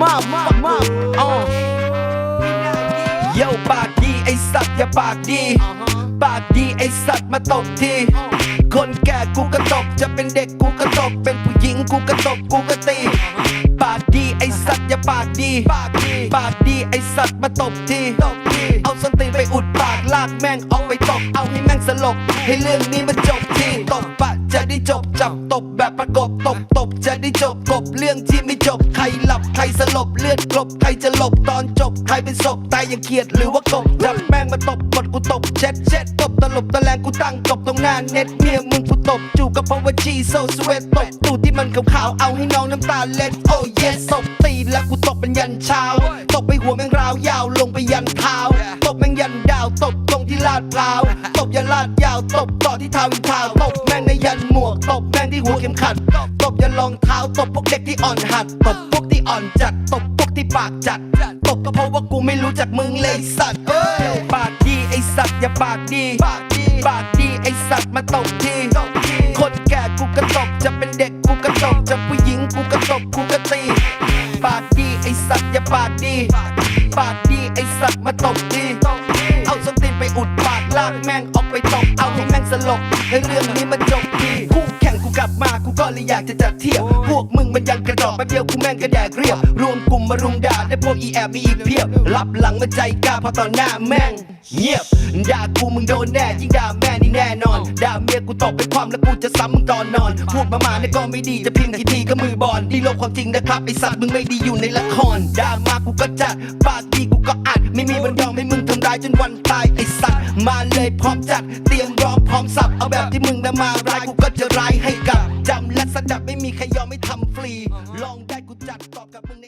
มามามาอ๋อเย้าปากดีไอสัตว์อย่าปากดี ปากดีไอสัตว์มาตบที คนแก่กูก็ตบจะเป็นเด็กกูก็ตบเป็นผู้หญิงกูก็ตบกูก็ตี ปากดีไอสัตว์อย่าปากดี ปากดีปากดีไอสัตว์มาตบที เอาสนตีนไปอุดปากลากแม่งออก ตบเอาให้แม่งสลบ ให้เรื่องนี้มันจบทีตบปะจะได้จบจับตบแบบประกบตบตบจะได้จบกบเรื่องที่ไม่จบใครหลับใครสลบเลือดกลบใครจะหลบตอนจบใครเป็นศพตายยังเครียดหรือว่ากบจับแม่งมาตบกดกูตบเช็ดเช็ดตบตลบตะแลงกูตั้งกบตรงหน้าเน็ตเมียมึงกูตบจูกับเพราะว่าชีโซสเวตตบตูดที่มันขาวๆเอาให้น้องน้ำตาเล็ดโอ้เยสตบตีแล้วกูตบเป็นยันเช้าตบไปหัวแม่งราวยาวลงไปยันเท้า ที่ลาดพร้าว ตบยันลาดยาว ตบต่อที่เท้าอินทาวตบแม่งในยันหมวก ตบแม่งที่หัวเข็มขัด ตบยันรองเท้า ตบพวกเด็กที่อ่อนหัด ตบพวกที่อ่อนจัด ตบพวกที่ปากจัด ตบก็เพราะว่ากูไม่รู้จักมึงเลยสัตว์เอ้ยปากดีไอสัตว์อย่าปากดี ปากดี ปากดีไอสัตว์มาตบทีคนแก่กูก็ตบ จะเป็นเด็กกูก็ตบ จะผู้หญิงกูก็ตบกูก็ตี ปากดีไอสัตว์อย่าปากดี ปากดีไอสัตว์มาตบที ให้เรื่องนี้มันจบทีคู่แข่งกูกลับมากูก็เลยอยากจะจัดเทียบพวกมึงมันยังกระดอกแป๊บเดียว กูแม่งก็แดกเรียบ รวมกลุ่มมารุมด่าและพวกอีแอบมีอีเพียบรับหลังมาใจกล้าพราะตอนหน้าแม่งเงียบด่ากูมึงโดนแน่ยิ่งด่าแม่นี่แน่นอนด่าเมียกูตบไปความแล้วกูจะซ้ำมึงตอนนอนพูดมามาเนี่ยก็ไม่ดีจะพิมพ์กี่ทีก็มือบอลนี่โลกความจริงนะครับไอสัตว์มึงไม่ดีอยู่ในละครด่ามากูก็จัดปากดีกูก็อัดไม่มีวันยอมให้มึงทำร้ายจนวันตายไอสัตว์มาเลยพร้อมจัดเตรียมรองพร้อมสับเอาแบบที่มึงนะมาร้ายกูก็จะร้ายให้กับจำและสดับไม่มีใครยอมไม่ทำฟรีลอง จัดตอบกับมึงในทัน